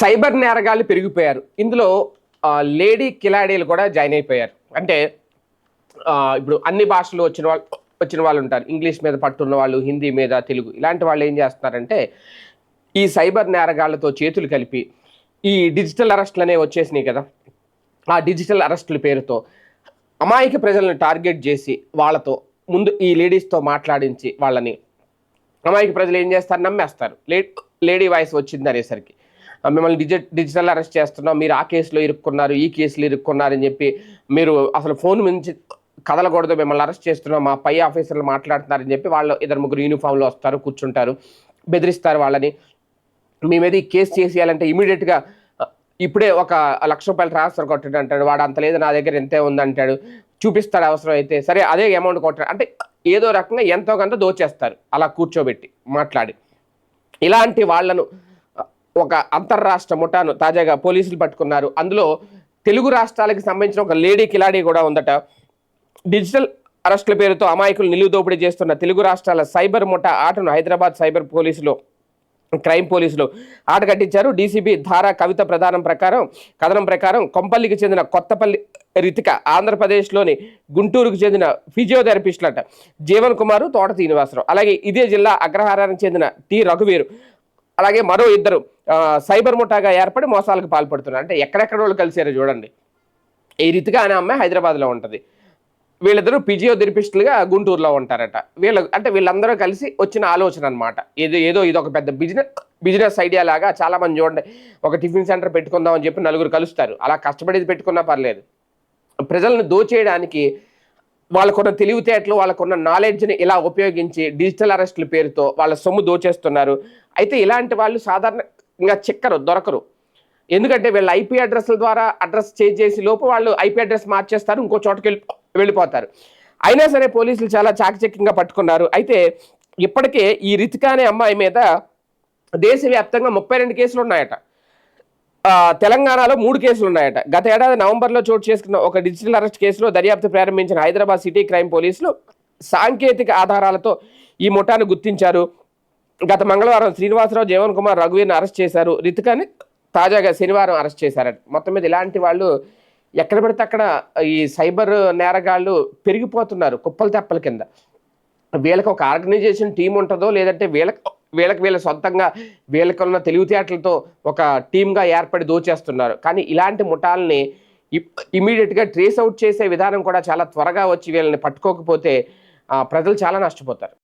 Cyber నేరగాళ్ళు పెరిగిపోయారు. ఇందులో lady కిలాడీలు కూడా join అయిపోయారు. అంటే ఇప్పుడు అన్ని భాషలు వచ్చిన వాళ్ళు వచ్చిన వాళ్ళు ఉంటారు. ఇంగ్లీష్ మీద పట్టున్న వాళ్ళు హిందీ మీద తెలుగు ఇలాంటి వాళ్ళు ఏం చేస్తున్నారంటే ఈ సైబర్ నేరగాళ్ళతో చేతులు కలిపి ఈ డిజిటల్ అరెస్టులు అనేవి వచ్చేసినాయి కదా. ఆ డిజిటల్ అరెస్టుల పేరుతో అమాయక ప్రజలను టార్గెట్ చేసి వాళ్ళతో ముందు ఈ లేడీస్తో మాట్లాడించి వాళ్ళని అమాయక ప్రజలు ఏం చేస్తారు? నమ్మేస్తారు. లేడీ లేడీ వాయిస్ వచ్చింది అనేసరికి. మిమ్మల్ని డిజి డిజిటల్ అరెస్ట్ చేస్తున్నాం మీరు ఆ కేసులో ఇరుక్కున్నారు ఈ కేసులో ఇరుక్కున్నారని చెప్పి మీరు అసలు ఫోన్ నుంచి కదలకూడదు మిమ్మల్ని అరెస్ట్ చేస్తున్నాం మా పై ఆఫీసర్లు మాట్లాడుతున్నారని చెప్పి వాళ్ళు ఇద్దరు ముగ్గురు యూనిఫామ్లో వస్తారు కూర్చుంటారు బెదిరిస్తారు వాళ్ళని. మీ మీద ఈ కేసు చేసేయాలంటే ఇమీడియట్గా ఇప్పుడే ఒక లక్ష రూపాయలు ట్రాన్స్ఫర్ కొట్టాడు అంటాడు వాడు అంత లేదు నా దగ్గర ఎంతే ఉంది అంటాడు చూపిస్తాడు అవసరం అయితే సరే అదే అమౌంట్ కొట్టాడు అంటే ఏదో రకంగా ఎంతో కొంత దోచేస్తారు అలా కూర్చోబెట్టి మాట్లాడి. ఇలాంటి వాళ్ళను ఒక అంతర్రాష్ట్ర ముఠాను తాజాగా పోలీసులు పట్టుకున్నారు. అందులో తెలుగు రాష్ట్రాలకు సంబంధించిన ఒక లేడీ కిలాడీ కూడా ఉందట. డిజిటల్ అరెస్టుల పేరుతో అమాయకులు నిలువు దోపిడీ చేస్తున్న తెలుగు రాష్ట్రాల సైబర్ ముఠా ఆటను హైదరాబాద్ సైబర్ పోలీసులు క్రైమ్ పోలీసులు ఆట కట్టించారు. డీసీబీ ధారా కవిత ప్రధానం ప్రకారం కథనం ప్రకారం కొంపల్లికి చెందిన కొత్తపల్లి రితిక ఆంధ్రప్రదేశ్లోని గుంటూరుకు చెందిన ఫిజియోథెరపిస్టులట. జీవన్ కుమారు తోట శ్రీనివాసరావు. అలాగే ఇదే జిల్లా అగ్రహారానికి చెందిన టి రఘువీరు. అలాగే మరో ఇద్దరు సైబర్ ముఠాగా ఏర్పడి మోసాలకు పాల్పడుతున్నారు. అంటే ఎక్కడెక్కడ వాళ్ళు కలిసారో చూడండి. ఈ రీతిగా అనే అమ్మాయి హైదరాబాద్లో ఉంటుంది. వీళ్ళిద్దరూ ఫిజియోథెరపిస్టులుగా గుంటూరులో ఉంటారట. వీళ్ళ అంటే వీళ్ళందరూ కలిసి వచ్చిన ఆలోచన అనమాట ఏదో ఏదో ఇది ఒక పెద్ద బిజినెస్ బిజినెస్ ఐడియా లాగా చాలా మంది చూడండి. ఒక టిఫిన్ సెంటర్ పెట్టుకుందాం అని చెప్పి నలుగురు కలుస్తారు. అలా కష్టపడేది పెట్టుకున్నా పర్లేదు. ప్రజలను దోచేయడానికి వాళ్ళకున్న తెలివితేటలు వాళ్ళకున్న నాలెడ్జ్ని ఇలా ఉపయోగించి డిజిటల్ అరెస్టుల పేరుతో వాళ్ళ సొమ్ము దోచేస్తున్నారు. అయితే ఇలాంటి వాళ్ళు సాధారణ ఇంకా చిక్కరు దొరకరు. ఎందుకంటే వీళ్ళ ఐపీ అడ్రస్ల ద్వారా అడ్రస్ చేంజ్ చేసి లోపు వాళ్ళు ఐపీ అడ్రస్ మార్చేస్తారు ఇంకో చోటకి వెళ్ళి వెళ్ళిపోతారు. అయినా సరే పోలీసులు చాలా చాకచక్యంగా పట్టుకున్నారు. అయితే ఇప్పటికే ఈ రితికా అనే అమ్మాయి మీద దేశవ్యాప్తంగా ముప్పై రెండు కేసులు ఉన్నాయట. తెలంగాణలో మూడు కేసులు ఉన్నాయట. గత ఏడాది నవంబర్లో చోటు చేసుకున్న ఒక డిజిటల్ అరెస్ట్ కేసులో దర్యాప్తు ప్రారంభించిన హైదరాబాద్ సిటీ క్రైమ్ పోలీసులు సాంకేతిక ఆధారాలతో ఈ ముఠాను గుర్తించారు. గత మంగళవారం శ్రీనివాసరావు జీవన్ కుమార్ రఘువీర్ని అరెస్ట్ చేశారు. రితికాని తాజాగా శనివారం అరెస్ట్ చేశారట. మొత్తం మీద ఇలాంటి వాళ్ళు ఎక్కడ పడితే అక్కడ ఈ సైబర్ నేరగాళ్ళు పెరిగిపోతున్నారు కుప్పల తెప్పల కింద. వీళ్ళకి ఒక ఆర్గనైజేషన్ టీం ఉంటుందో లేదంటే వీళ్ళకి వీళ్ళకి వీళ్ళ సొంతంగా వీళ్ళకి ఉన్న తెలివితేటలతో ఒక టీమ్గా ఏర్పడి దోచేస్తున్నారు. కానీ ఇలాంటి ముఠాలని ఇమీడియట్గా ట్రేస్ అవుట్ చేసే విధానం కూడా చాలా త్వరగా వచ్చి వీళ్ళని పట్టుకోకపోతే ప్రజలు చాలా నష్టపోతారు.